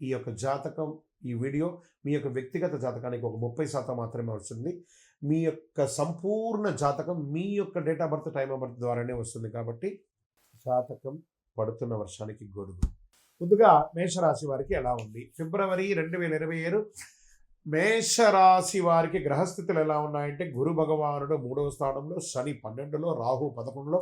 ఈ యొక్క జాతకం ఈ వీడియో మీ యొక్క వ్యక్తిగత జాతకానికి ఒక ముప్పై శాతం మాత్రమే వస్తుంది. మీ యొక్క సంపూర్ణ జాతకం మీ యొక్క date of birth time of birth ద్వారానే వస్తుంది కాబట్టి జాతకం పడుతున్న వర్షానికి గొడుగు. ముందుగా మేషరాశి వారికి ఎలా ఉంది? ఫిబ్రవరి రెండు వేల ఇరవై ఏడు మేషరాశి వారికి గ్రహస్థితులు ఎలా ఉన్నాయంటే గురు భగవానుడు మూడవ స్థానంలో శని పన్నెండులో రాహు పదకొండులో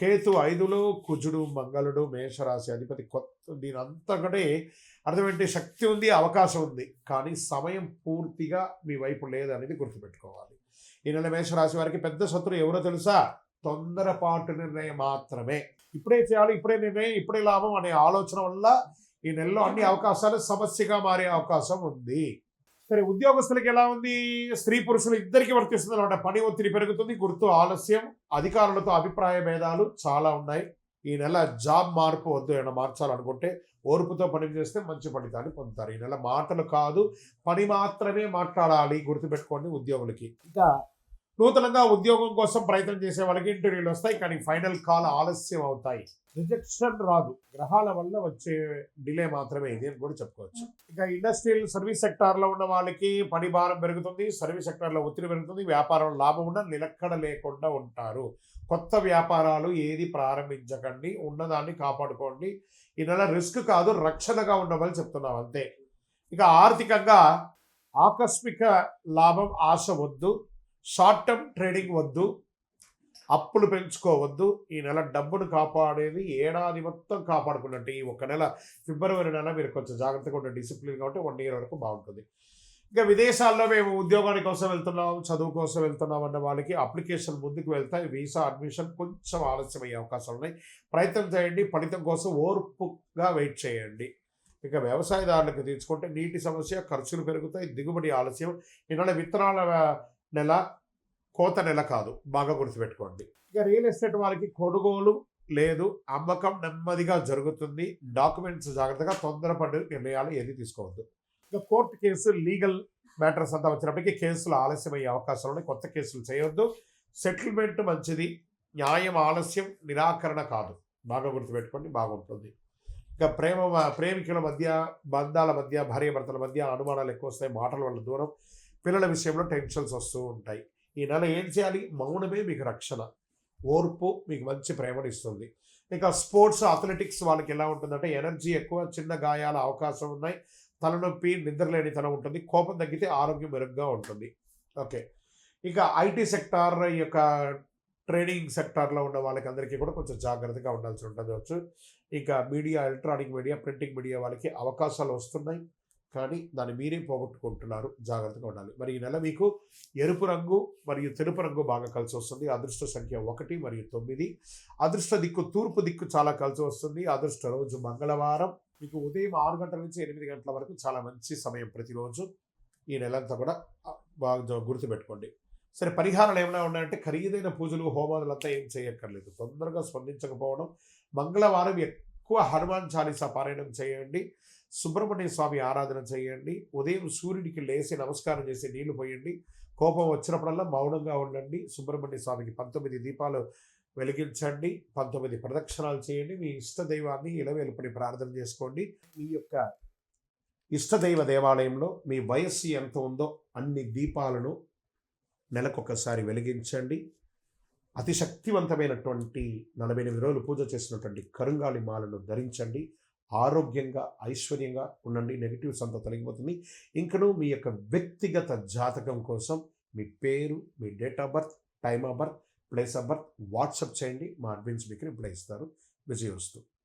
కేతు ఐదులో కుజుడు మంగళుడు మేషరాశి అధిపతి కొత్త దీని అంతకంటే అర్థమేంటి? శక్తి ఉంది అవకాశం ఉంది. కానీ సమయం పూర్తిగా మీ వైపు లేదనేది గుర్తుపెట్టుకోవాలి. ఈ నెల మేషరాశి వారికి పెద్ద శత్రువు ఎవరో తెలుసా? తొందరపాటు నిర్ణయం మాత్రమే. ఇప్పుడే చేయాలి ఇప్పుడే నిర్ణయం ఇప్పుడే లాభం అనే ఆలోచన వల్ల ఈ నెలలో అన్ని అవకాశాలు సమస్యగా మారే అవకాశం ఉంది. సరే ఉద్యోగస్తులకి ఎలా ఉంది? స్త్రీ పురుషులు ఇద్దరికి వర్తిస్తుంది అనమాట పని ఒత్తిడి పెరుగుతుంది గుర్తు ఆలస్యం అధికారులతో అభిప్రాయ భేదాలు చాలా ఉన్నాయి. ఈ నెల జాబ్ మార్పు వద్దు ఏమైనా మార్చాలనుకుంటే ఓర్పుతో పని చేస్తే మంచి ఫలితాన్ని పొందుతారు. ఈ నెల మాటలు కాదు పని మాత్రమే మాట్లాడాలి గుర్తుపెట్టుకోండి ఉద్యోగులకి. ఇంకా నూతనంగా ఉద్యోగం కోసం ప్రయత్నం చేసే వాళ్ళకి ఇంటర్వ్యూలు వస్తాయి కానీ ఫైనల్ కాల్ ఆలస్యం అవుతాయి. రిజెక్షన్ రాదు. గ్రహాల వల్ల వచ్చే డిలే మాత్రమే ఇది అని కూడా చెప్పుకోవచ్చు. ఇక ఇండస్ట్రియల్ సర్వీస్ సెక్టార్లో ఉన్న వాళ్ళకి పని భారం పెరుగుతుంది సర్వీస్ సెక్టార్లో ఒత్తిడి పెరుగుతుంది వ్యాపారం లాభం ఉన్న నిలక్కడ లేకుండా ఉంటారు. కొత్త వ్యాపారాలు ఏది ప్రారంభించకండి ఉన్నదాన్ని కాపాడుకోండి. ఈ నెల రిస్క్ కాదు రక్షణగా ఉండమని చెప్తున్నాం అంతే. ఇక ఆర్థికంగా ఆకస్మిక లాభం ఆశ వద్దు. షార్ట్ టర్మ్ ట్రేడింగ్ వద్దు అప్పులు పెంచుకోవద్దు ఈ నెల డబ్బును కాపాడేది ఏడాది మొత్తం కాపాడుకున్నట్టు ఈ ఒక నెల ఫిబ్రవరి నెల మీరు కొంచెం జాగ్రత్తగా ఉండే డిసిప్లిన్ కాబట్టి వన్ ఇయర్ వరకు బాగుంటుంది. ఇంకా విదేశాల్లో మేము ఉద్యోగాని కోసం వెళ్తున్నాం చదువు కోసం వెళ్తున్నాం అన్న వాళ్ళకి అప్లికేషన్ ముందుకు వెళ్తాయి వీసా అడ్మిషన్ కొంచెం ఆలస్యం అయ్యే అవకాశాలు ఉన్నాయి. ప్రయత్నం చేయండి ఫలితం కోసం ఓర్పుగా వెయిట్ చేయండి. ఇంకా వ్యవసాయదారులకు తీసుకుంటే నీటి సమస్య ఖర్చులు పెరుగుతాయి దిగుబడి ఆలస్యం ఇవాళ విత్తనాల నెల కోత నెల కాదు. బాగా గుర్తుపెట్టుకోండి. ఇక రియల్ ఎస్టేట్ వాళ్ళకి కొనుగోలు లేదు. అమ్మకం నెమ్మదిగా జరుగుతుంది. డాక్యుమెంట్స్ జాగ్రత్తగా తొందరపడి నిర్ణయాలు ఏది తీసుకోవద్దు. ఇక కోర్టు కేసు లీగల్ మ్యాటర్స్ అంతా వచ్చినప్పటికీ కేసులు ఆలస్యం అయ్యే అవకాశాలు ఉన్నాయి. కొత్త కేసులు చేయొద్దు. సెటిల్మెంట్ మంచిది. న్యాయం ఆలస్యం నిరాకరణ కాదు. బాగా గుర్తుపెట్టుకోండి. బాగుంటుంది. ఇక ప్రేమ ప్రేమికుల మధ్య బంధాల మధ్య భార్యాభర్తల మధ్య అనుమానాలు ఎక్కువ వస్తాయి. మాటల వల్ల దూరం. పిల్లల విషయంలో టెన్షన్స్ వస్తూ ఉంటాయి. ఈ నెల ఏం చేయాలి? మౌనమే మీకు రక్షణ. ఓర్పు మీకు మంచి ప్రేమనిస్తుంది ఇక స్పోర్ట్స్ అథ్లెటిక్స్ వాళ్ళకి ఎలా ఉంటుందంటే ఎనర్జీ ఎక్కువ చిన్న గాయాల అవకాశం ఉన్నాయి. తలనొప్పి నిద్రలేనితనం ఉంటుంది. కోపం తగ్గితే ఆరోగ్యం మెరుగ్గా ఉంటుంది. ఓకే. ఇక ఐటీ సెక్టార్ యొక్క ట్రేడింగ్ సెక్టార్లో ఉన్న వాళ్ళకి అందరికీ కూడా కొంచెం జాగ్రత్తగా ఉండాల్సి ఉంటుంది. వచ్చు ఇక media electronic media printing media వాళ్ళకి అవకాశాలు వస్తున్నాయి. కానీ దాన్ని మీరే పోగొట్టుకుంటున్నారు. జాగ్రత్తగా ఉండాలి. మరి ఈ నెల మీకు ఎరుపు రంగు మరియు తెలుపు రంగు బాగా కలిసి వస్తుంది. అదృష్ట సంఖ్య ఒకటి మరియు తొమ్మిది. అదృష్ట దిక్కు తూర్పు దిక్కు చాలా కలిసి వస్తుంది. అదృష్ట రోజు మంగళవారం. మీకు ఉదయం ఆరు గంటల నుంచి ఎనిమిది గంటల వరకు చాలా మంచి సమయం ప్రతిరోజు. ఈ నెలంతా కూడా బాగా గుర్తుపెట్టుకోండి. సరే పరిహారాలు ఏమైనా ఉన్నాయంటే ఖరీదైన పూజలు హోమాదులంతా ఏం చేయక్కర్లేదు. తొందరగా స్పందించకపోవడం. మంగళవారం ఎక్కువ హనుమాన్ చాలీసా పారాయణం చేయండి. సుబ్రహ్మణ్య స్వామి ఆరాధన చేయండి. ఉదయం సూర్యుడికి లేచి నమస్కారం చేసి నీళ్ళు పోయండి. కోపం వచ్చినప్పుడల్లా మౌనంగా ఉండండి. సుబ్రహ్మణ్య స్వామికి పంతొమ్మిది దీపాలు వెలిగించండి. పంతొమ్మిది ప్రదక్షిణాలు చేయండి. మీ ఇష్ట దైవాన్ని ఇలవేలుపడి ప్రార్థన చేసుకోండి. మీ యొక్క ఇష్టదైవ దేవాలయంలో మీ వయస్సు ఎంత ఉందో అన్ని దీపాలను నెలకొకసారి వెలిగించండి. అతి శక్తివంతమైనటువంటి నలభై ఎనిమిది రోజులు పూజ చేసినటువంటి కరుంగాలి మాలను ధరించండి. ఆరోగ్యంగా ఐశ్వర్యంగా ఉండండి. నెగిటివ్స్ అంతా తొలగిపోతుంది. ఇంకను మీ యొక్క వ్యక్తిగత జాతకం కోసం మీ పేరు మీ date of birth time of birth place of birth WhatsApp చేయండి. మా అడ్మిన్స్ మీకు రిప్లై ఇస్తారు. విజయవస్తు.